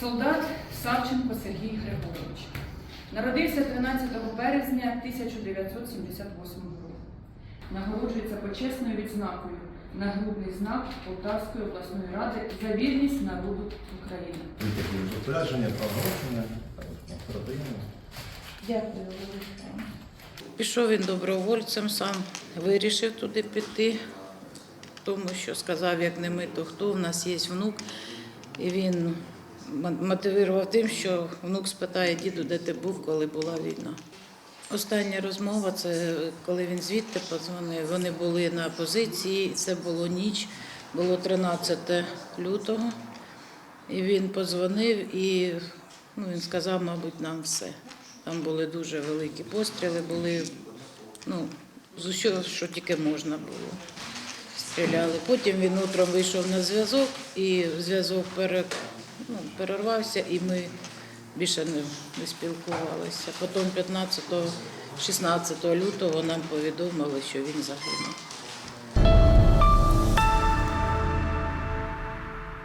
Солдат Савченко Сергій Григорович. Народився 13 березня 1978 року. Нагороджується почесною відзнакою нагрудний знак Полтавської обласної ради за вірність народу України. Витягнув розпорядження, правоохоронення, родину. Дякую. Пішов він добровольцем, сам вирішив туди піти, тому що сказав, як не ми, то хто. У нас є внук. І він мотивував тим, що внук спитає діду, де ти був, коли була війна. Остання розмова це коли він звідти подзвонив. Вони були на позиції, це було ніч, було 13 лютого. І він подзвонив і ну, він сказав, мабуть, нам все. Там були дуже великі постріли, були ну, з усього, що тільки можна було. Стріляли. Потім він утром вийшов на зв'язок, і зв'язок пере, ну, перервався, і ми більше не, не спілкувалися. Потім 15-16 лютого нам повідомили, що він загинув.